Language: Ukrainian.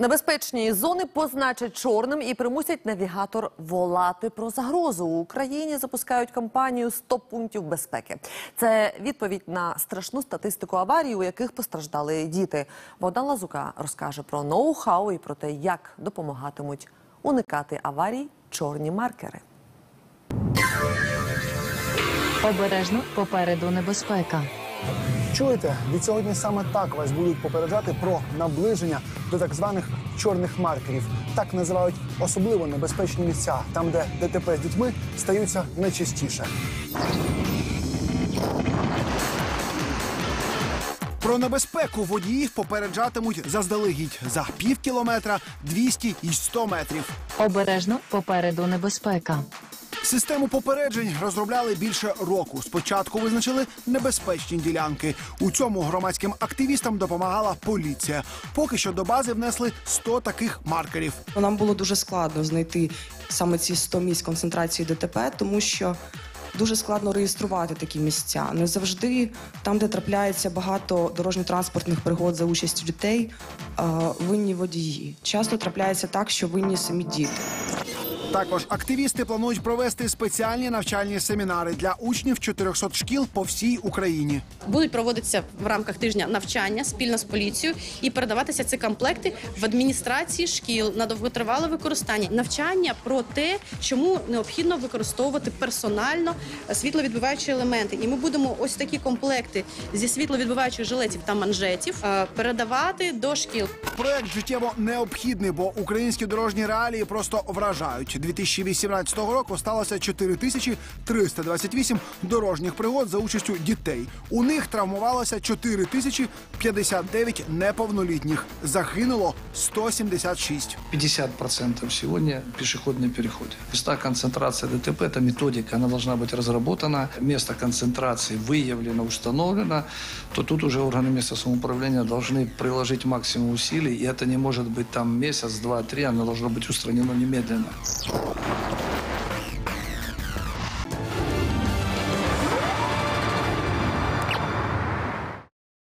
Небезпечні зони позначать чорним і примусять навігатор волати про загрозу. У Україні запускають кампанію «100 пунктів безпеки. Це відповідь на страшну статистику аварій, у яких постраждали діти. Богдан Лазука розкаже про ноу-хау і про те, як допомагатимуть уникати аварій чорні маркери. Обережно попереду небезпека. Чуєте, від сьогодні саме так вас будуть попереджати про наближення до так званих чорних маркерів. Так називають особливо небезпечні місця, там, де ДТП з дітьми стаються найчастіше. Про небезпеку водіїв попереджатимуть заздалегідь за пів кілометра, 200 і 100 метрів. Обережно попереду небезпека. Систему попереджень розробляли більше року. Спочатку визначили небезпечні ділянки. У цьому громадським активістам допомагала поліція. Поки що до бази внесли 100 таких маркерів. Нам було дуже складно знайти саме ці 100 місць концентрації ДТП, тому що дуже складно реєструвати такі місця. Не завжди там, де трапляється багато дорожньо-транспортних пригод за участю дітей, винні водії. Часто трапляється так, що винні самі діти. Також активісти планують провести спеціальні навчальні семінари для учнів 400 шкіл по всій Україні. будуть проводитися в рамках тижня навчання спільно з поліцією і передаватися ці комплекти в адміністрації шкіл на довготривале використання. Навчання про те, чому необхідно використовувати персонально світловідбиваючі елементи. І ми будемо ось такі комплекти зі світловідбиваючих жилетів та манжетів е, передавати до шкіл. Проект життєво необхідний, бо українські дорожні реалії просто вражають. 2018 року сталося 4328 дорожніх пригод за участю дітей. У них травмувалося 4059 неповнолітніх. Загинуло 176. 50% сегодня пешеходные переходы. Места концентрации ДТП – это методика, она должна быть разработана. Место концентрации выявлено, установлено, то тут уже органы местного самоуправления должны приложить максимум усилий, и это не может быть там месяц, два, три, оно должно быть устранено немедленно. Thank you.